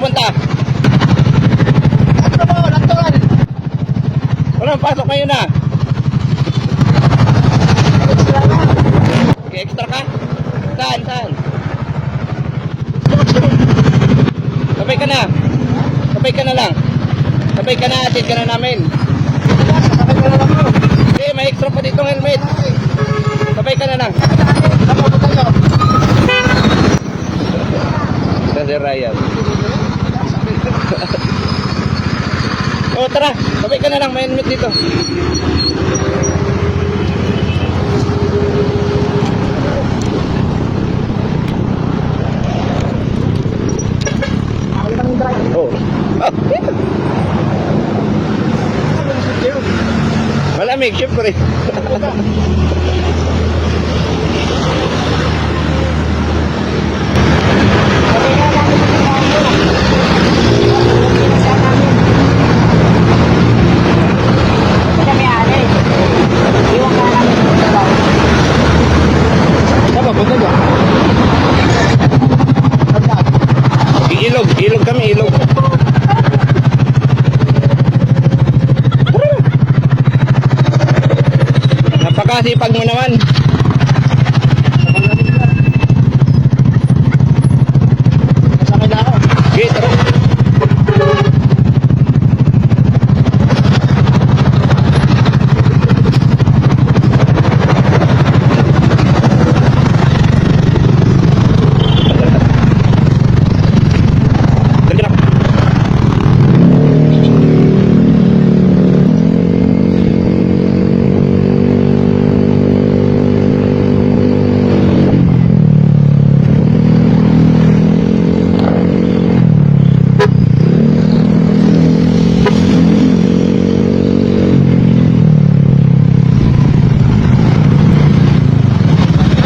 ka. Wala, pasok kayo na. Okay, extra ka? Saan, saan? Sabay ka na. Sabay ka na lang. Sabay ka na, atid ka na namin. Okay, may extra pa ditong helmet. Sabay ka na lang. Kasi oh, tara. Sabay ka na lang. May helmet dito. Oh. Malamig, syempre. Ilog, kami, ilog. Napakasipag mo naman. Okay, tara. Dali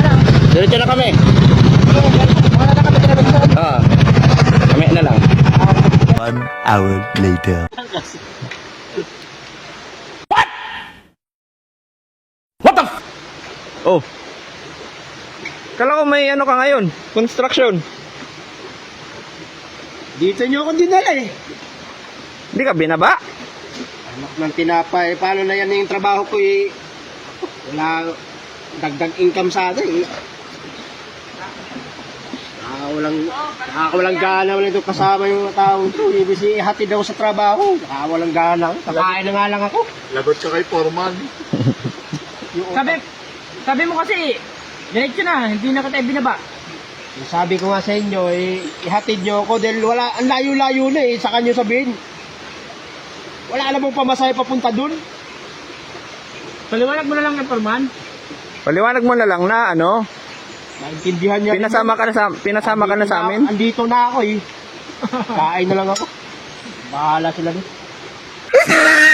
na. Diretso na kami. Ah. Kami na lang. One hour later. What the f- Oh. Kala ko may ano ka ngayon? Construction. Dito nyo ako dinala eh. Hindi ka binaba? Anak ng tinapay. Paano na yan yung trabaho ko eh. Wala dagdag income sa atin eh. Nakakawalang, nakakawalang gana wala ito kasama yung taong ito. Ibig si hatid ako sa trabaho. Nakakawalang gana. Kakain na nga lang ako. Lagot ka kay Foreman. Yung, Sabi, sabi mo kasi, diretso na, hindi na kita binaba. sabi ko nga sa inyo, eh, ihatid nyo ako dahil wala, ang layo-layo na eh. Sa kanyo sabihin. Wala na mong pamasahe papunta dun. Paliwanag mo na lang ng Perman. Paliwanag mo na lang na ano, Naintindihan niya. pinasama ka na sa pinasama ka na sa amin. Andito na ako eh. Kain na lang ako. Bahala sila dun.